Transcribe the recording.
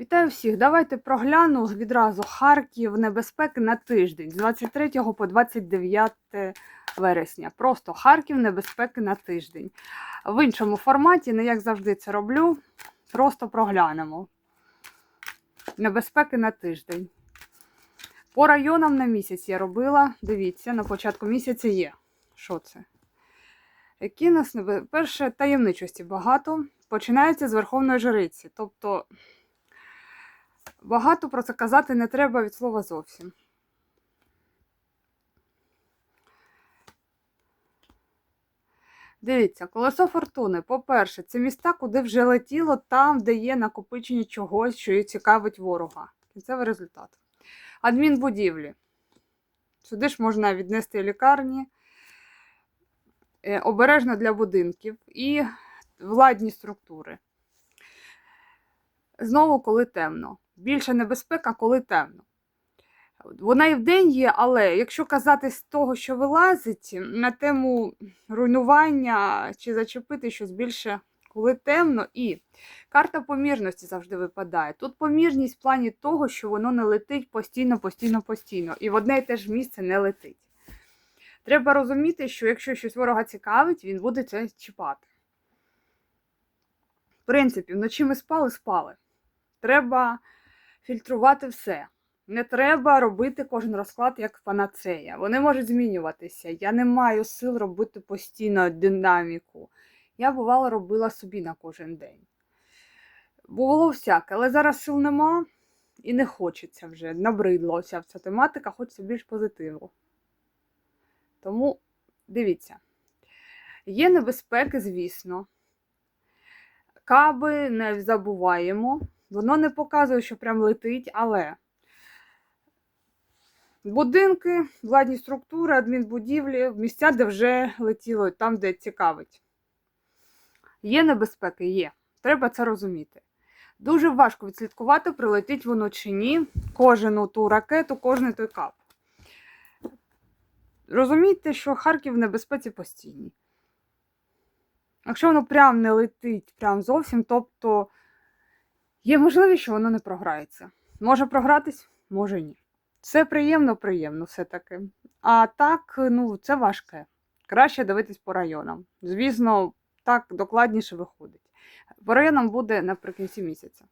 Вітаю всіх! Давайте прогляну відразу Харків небезпеки на тиждень з 23 по 29 вересня. Просто Харків небезпеки на тиждень. В іншому форматі, не як завжди це роблю. Просто проглянемо. Небезпеки на тиждень. По районам на місяць я робила. Дивіться, на початку місяця є. Що це? Які нас небе... Перше, таємничості багато. Починається з Верховної Жриці. Тобто. Багато про це казати не треба від слова зовсім. Дивіться, колесо фортуни. По-перше, це міста, куди вже летіло, там, де є накопичення чогось, що і цікавить ворога. Кінцевий результат. Адмінбудівлі. Сюди ж можна віднести лікарні, е, обережно для будинків і владні структури. Знову, коли темно. Більша небезпека, коли темно. Вона і вдень є, але якщо казати з того, що вилазить, на тему руйнування чи зачепити щось більше, коли темно, і карта помірності завжди випадає. Тут помірність в плані того, що воно не летить постійно, постійно, постійно. І в одне і те ж місце не летить. Треба розуміти, що якщо щось ворога цікавить, він буде це чіпати. В принципі, вночі ми спали, спали. Треба фільтрувати все. Не треба робити кожен розклад як панацея. Вони можуть змінюватися. Я не маю сил робити постійно динаміку. Я, бувало, робила собі на кожен день. Було всяке, але зараз сил нема і не хочеться вже. Набридла вся ця тематика, хочеться більш позитиву. Тому дивіться, є небезпеки, звісно. Каби не забуваємо. Воно не показує, що прям летить, але будинки, владні структури, адмінбудівлі, місця, де вже летіло, там, де цікавить. Є небезпеки, є. Треба це розуміти. Дуже важко відслідкувати, прилетить воно чи ні, кожну ту ракету, кожний той кап. Розумійте, що Харків в небезпеці постійній. Якщо воно прям не летить, прям зовсім, тобто. Є можливість, що воно не програється. Може програтись, може ні. Це приємно, приємно все-таки. А так, ну, це важке. Краще дивитись по районам. Звісно, так докладніше виходить. По районам буде наприкінці місяця.